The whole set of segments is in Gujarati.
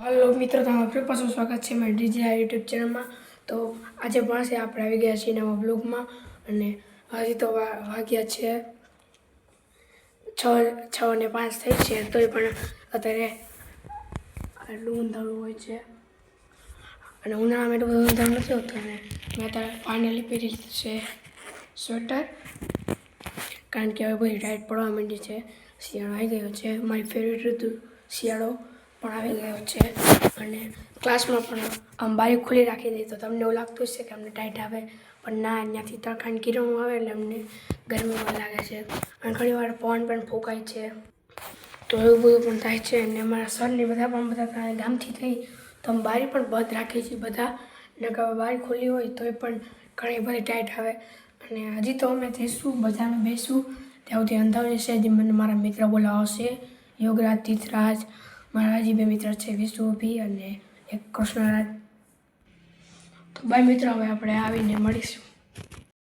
હાલો મિત્રો, તમારું ફરી પાછું સ્વાગત છે મારી ડીજે યુટ્યુબ ચેનલમાં. તો આજે પણ છે, આપણે આવી ગયા છીએ નવા બ્લોગમાં. અને હજી તો વાગ્યા છે છ છ ને પાંચ થઈ છે, તોય પણ અત્યારે આટલું ઊંધાળું હોય છે. અને ઉનાળામાં એટલું બધું ઊંધાળું નથી હોતું અને મેં અત્યારે ફાઇનલી પહેરી છે સ્વેટર કારણ કે હવે બધી ટાઈટ પડવા માંડી છે. શિયાળો આવી ગયો છે. મારી ફેવરેટ ઋતુ શિયાળો. પણ આવી ગયો છે અને ક્લાસમાં પણ આમ બારી ખુલ્લી રાખી દઈએ તો તમને એવું લાગતું હશે કે અમને ટાઈટ આવે, પણ ના ત્યાંથી તડકાની કિરણો આવે એટલે અમને ગરમીમાં લાગે છે. અને ઘણીવાર પવન પણ ફૂંકાય છે. તો એવું બધું પણ થાય છે અને અમારા સરને બધા પણ બધા ગામથી થઈ. તો અમે બારી પણ બંધ રાખીએ છીએ બધા. નકર બારી ખુલ્લી હોય તોય પણ ઘણી બધી ટાઈટ આવે. અને હજી તો અમે જઈશું બધામાં બેસું. ત્યાં સુધી અંધાવ જશે જે મને મારા મિત્ર બોલાવશે. યોગરાજ તીથરાજ મારા હજી બે મિત્ર છે, વિષ્ણુ ભી અને એક કૃષ્ણરાજ. તો બાય મિત્ર, હવે આપણે આવીને મળીશું.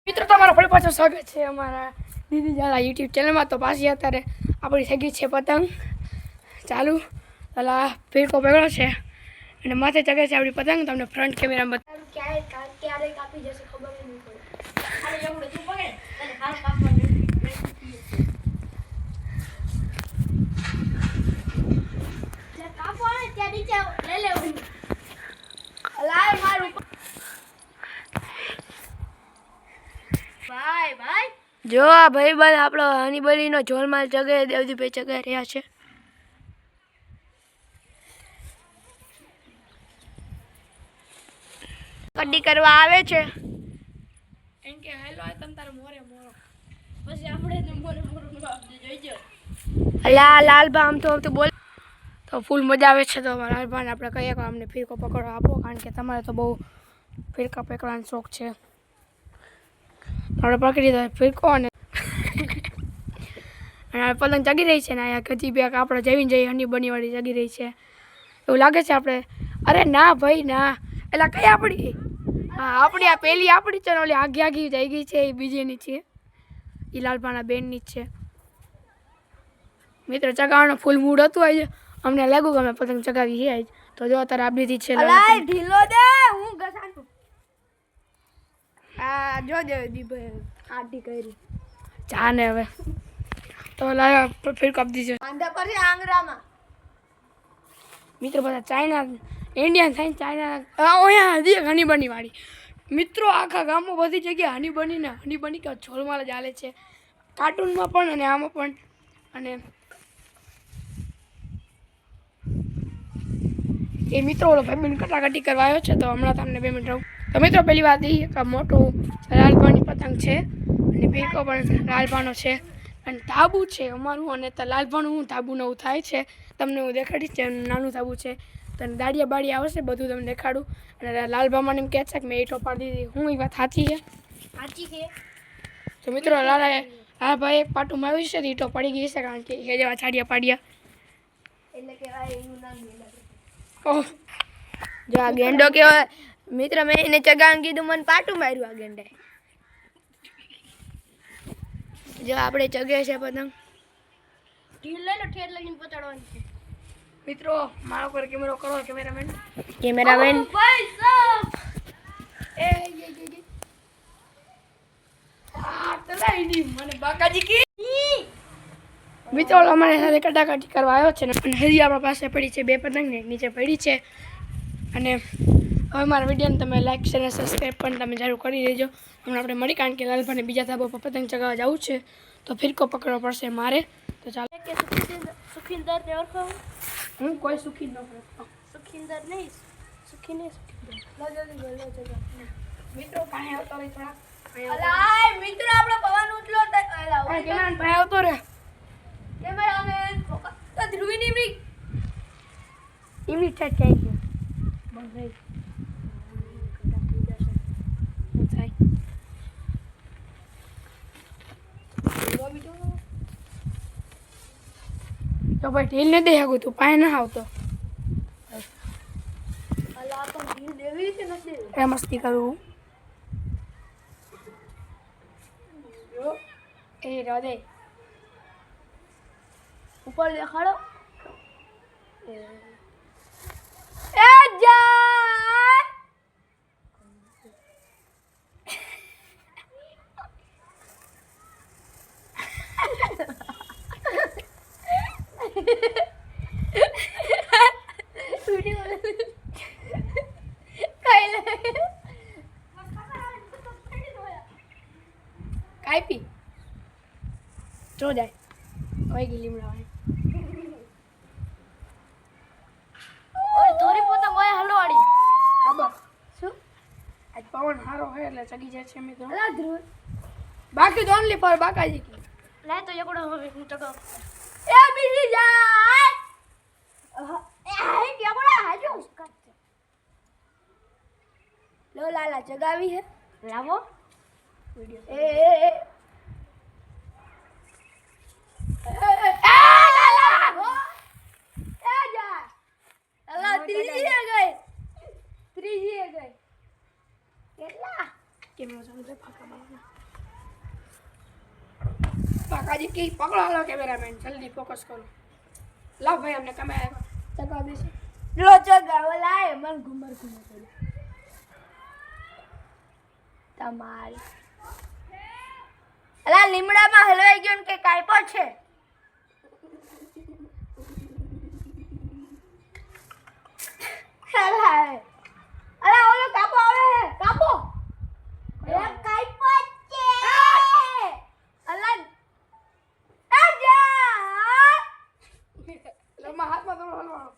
મિત્રો, તમારો ફરી પાછો સ્વાગત છે અમારા દીદી દાદા યુટ્યુબ ચેનલમાં. તો પાછી અત્યારે આપણી થઈ ગઈ છે પતંગ. ચાલુ. પેલા ફીરકો પકડ્યો છે અને માથે ચગે છે આપણી પતંગ. તમને ફ્રન્ટ કેમેરામાં બતાવું. ક્યારે ક્યારે કાપી જશે ખબર નહીં જો આ ભાઈ બંધ આપણો હનીબલીનો જોલમાલ જગે દેવદીભાઈ ચગે રહ્યા છે. કડ્ડી કરવા આવે છે. એમ કે હેલો તમ તારે મોરે મોરો. પછી આપણે તો મોરે મોરો જોઈજો અલા લાલબા આમ તો આમ તો બોલ. તો ફૂલ મજા આવે છે તો મારા આપણે કહીએ કે અમને ફિરકો પકડો આપો, કારણ કે તમારે તો બહુ ફિરકા પકડવાનો શોખ છે. આપણે પકડી દઈએ ફિરકો અને અને પતંગ જગી રહી છે ને અહીંયા કદી બે આપણે જઈને જઈ હની બનીવાળી જગી રહી છે. એવું લાગે છે આપણે, અરે ના ભાઈ, ના. એટલે કઈ આપણી હા આપણી આ પહેલી આપણી છે ને ઓલી આઘી આઘી જઈ ગઈ છે, એ બીજીની છે. એ લાલભાના બેનની જ છે. મિત્ર, ચગાવવાનો ફૂલ મૂડ હતું આજે. અમને લાગ્યું કે અમે પતંગ ચગાવી છે તો જો અત્યારે આ બીજી છે અલાય ઢીલો દે હું ગસાનું આ જો દે દીભાઈ આટી કરી. જાને હવે. તો લાય ફિર કાપી દીધો આંધા પર આંગરામાં મિત્રો બધા ચાઇના ઇન્ડિયન સાઇન્સ ચાઇના. અહીંયા હજી હની બની વાળી. મિત્રો આખા ગામમાં બધી જગ્યાએ હની બનીને હની બની કે છોલમાલ ચાલે છે. કાર્ટૂનમાં પણ અને આમાં પણ. અને એ મિત્રો ઓલો ભાઈ બેન કટાકટી કરવા આવ્યો છે તો હમણાં તમને બે મિનિટ તો મિત્રો પહેલી વાત એ કે મોટું લાલભાની પતંગ છે અને ભેકો પણ લાલભાનો છે. અને તાબુ છે અમારું અને તો લાલભાનું હું તાબુ નવું થાય છે. તમને હું દેખાડીશ જે નાનું તાબુ છે. તને દાડિયા બાડિયા આવશે બધું તમને દેખાડું. અને લાલભામાં એમ કહે છે કે મેં ઈટો પાડી દીધી. હું એ વાત સાચી છે? સાચી છે. તો મિત્રો લાલા હા ભાઈ એક પાટું માર્યું છે ઈટો પડી ગઈ છે કારણ કે એ જેવા ચાડિયા પાડ્યા. એટલે ઓહ જો આ ગેંડો કેવો મિત્ર મેં એને ચગાણ કીધું મને પાટું માર્યું આ ગેંડે જો આપણે ચગે છે પતંગ. ઢીલ લઈ લો ઠેર લઈને પતાડવાની છે. મિત્રો મારો પર કેમેરો કરો કેમેરામેન. કેમેરામેન. એ મને બાકાજી મિત્રો અમારી સાથે કટાકટી કરવા આવ્યો છે ને અને હજી આપણા પાસે પડી છે બે પતંગ ને એક નીચે પડી છે. અને હવે મારા વિડીયોને તમે લાઈક શેર અને સબસ્ક્રાઈબ પણ તમે જરૂર કરી દેજો. હમણાં આપણે મળી કારણ કે લાલભાને બીજા ધાબા પર પતંગ ચગાવવા જવું છે. તો ફિરકો પકડવો પડશે મારે. તો ચાલો. કે સુખિંદર ને ઓળખો? હું કોઈ સુખી ન સુખિંદર નહીં સુખી નહીં સુખિંદર. મિત્રો પાસે આવતો રે થોડા મિત્રો આપણો પવન ઉઠલો કેમેરા આવતો રે કેમેરામેન તો ધ્રુવી ની બ્રિક ગયું બંધ થઈ તો ભાઈ ઢીલ ને દે શકું તું પાસે ના આવતો એ મસ્તી કરું એ હૃદય ઉપર દેખાડો. લે કાપી જો જાય. હોય ગઈ લીમડા હોય ઓય પોતા મોય હલવાડી. ખબર. શું? આજ પવન સારો હોય એટલે ચડી જાય છે મિત્રો. અલા ધ્રુવ. બાકી તો ઓનલી પર બાકાજી. કી લે તો એકડો હવે હું ટકો એ બીજી જાય એ હાઈ કેબડા હાજો લો લાલા જગાવી હે. લાવો. એ એ એ. એ લાલા! એ જા. અલા ત્રીજી એ ગઈ. ત્રીજી એ ગઈ. કેટલા? કેમ સમજે? પાકા બાકા બાકાજી કી પકડો હાલો કેમેરામેન જલ્દી ફોકસ કરો. લાવ ભાઈ અમને કમાયા ચગવા દેશે. લો ચગાવો લાય. મન ઘુમર ઘુમર તમારી. અલા લીમડામાં હલવાઈ ગયો ને કે કાયપો છે? અલા અલા ઓલો કાપો એ કાઈપો છે અલા આ જા લમ્મા હાથમાં થોડો હલવાનો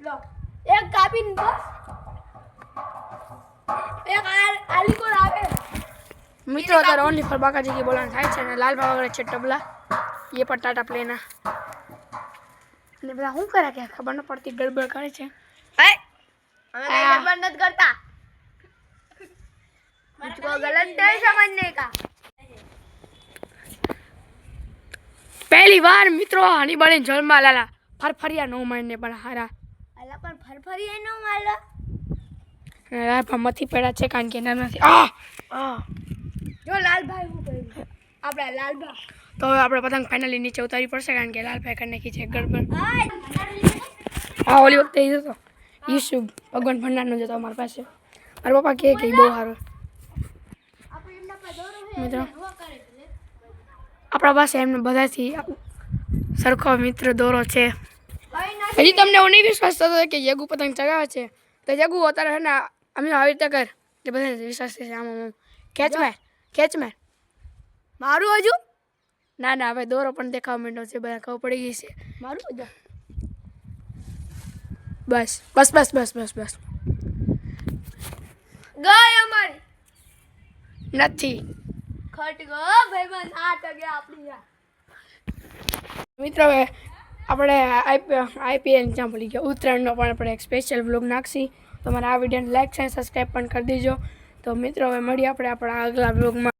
લો એક કાપીને બસ એક આ આલી કોણ આવે મિત્રો અત્યારે ઓનલી ફોર બાકાજી બોલાણ થાય છે અને લાલ બાબા છે ટબલા એ પણ ટાટા પ્લેના અને બધા શું કરે કે ખબર ન પડતી ગડબડ કરે છે. પહેલી વાર મિત્રો હની બળીને જલમાં લાલા. ફરફરિયા નો મારને પણ હારા. અલા પણ ફરફરિયા નો મારલા મથી પડ્યા છે કારણ કે એના નથી આ! જો લાલભાઈ હું કહ્યું આપણા લાલભાઈ તો હવે આપણે પતંગ ફાઇનલી નીચે ઉતારવી પડશે કારણ કે લાલભાઈ કરી નાખી છે ગડબડ. હા ઓલી વખતે એ હતો. ઈસુ ભગવાન ભંડારનો જતો અમારી પાસે. મારા પપ્પા કહે કે બહુ સારો. મિત્રો. આપણા પાસે એમને બધાથી સરખો મિત્ર દોરો છે. હજી તમને હું નહીં વિશ્વાસ થતો કે યગુ પતંગ ચગાવે છે? તો યગુ અત્યારે છે ને અમે આવી રીતે કર કે બધાને વિશ્વાસ છે આમ આમ ખેંચ માર ખેંચ માર. મારું હજુ? ના ના હવે દોરો પણ દેખાવા માંડ્યો છે બધા ખબર પડી ગઈ છે. મારું હજુ? બસ બસ બસ બસ બસ બસ. ગઈ અમારી. નથી. ખટ ગો ભાઈબંધ આ ટગે આપણી મિત્રો હવે આપણે આઈપીએલ જ્યાં ભૂલી ગયા? ઉત્તરાયણનો પણ આપણે એક સ્પેશિયલ બ્લોગ નાખશી. તમારે આ વિડીયોને લાઇક છે સબસ્ક્રાઈબ પણ કરી દેજો. તો મિત્રો, હવે મળીએ આપણે આપણા આગલા બ્લોગમાં